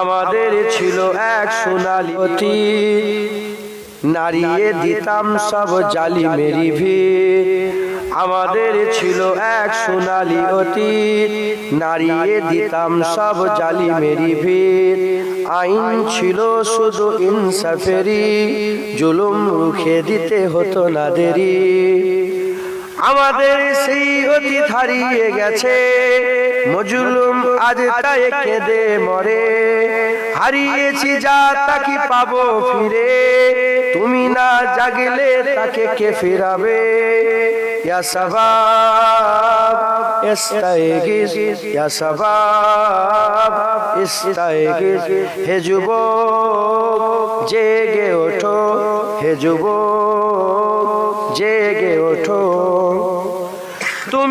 আমাদের ছিল এক সোনালি অতি। নারিয়ে দিতাম সব জালি মেরি ভিড়। আমাদের ছিল এক সোনালি অতীত নারিয়ে দিতাম সব জালি মেরি ভিড়। আইন ছিল শুধু ইনসাফেরি। জুলুম রুখে দিতে হতো না দেরি। আমাদের সেই অতীত হারিয়ে গেছে। মজুলুম আজ তাই কেঁদে মরে। হারিয়েছি যা তাকে পাবো ফিরে। তুমি না জাগলে তাকে কে ফিরাবে? ইয়া সবাব ইস্তাইগিস ইয়া সবাব ইস্তাইগিস হে যুবক, জেগে ওঠো, হে যুবক, জেগে ওঠো।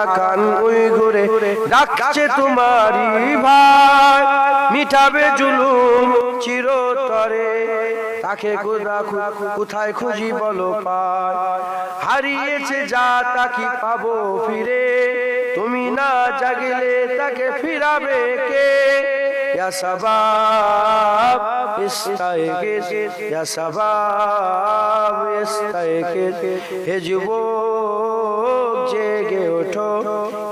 আরাকান উইগুরে ডাকছে তোমারি ভাই। মিঠাবে জুলুম চিরতরে। তাকে কোথা কোথায় খুঁজি বলো পায়। হারিয়েছে যা তাকে পাবো ফিরে? তুমি না জাগলে তাকে ফিরাবে কে? সবাব হে যুবক জেগে ওঠো,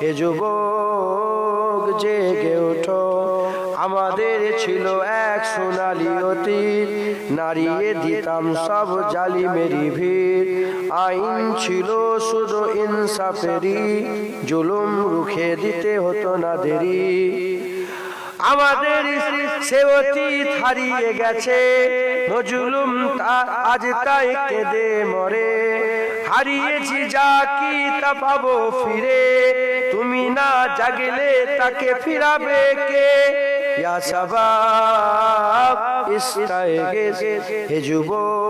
হে যুবক, জেগে ওঠো। আমাদের ছিল এক সোনালি অতীত নারিয়ে দিতাম সব জালি মেরি ভিড় আইন ছিল শুধু ইনসাফেরি জুলুম রুখে দিতে হতো না দেরি। আমাদের সে হারিয়ে গেছে, মজুলুম আজ তাই কেঁদে মরে। হারিয়েছি যা কি তা পাবো ফিরে। তুমি না জাগলে তাকে ফিরাবে কে? ইয়া সবাব ইস্তাইগিস হে যুবক।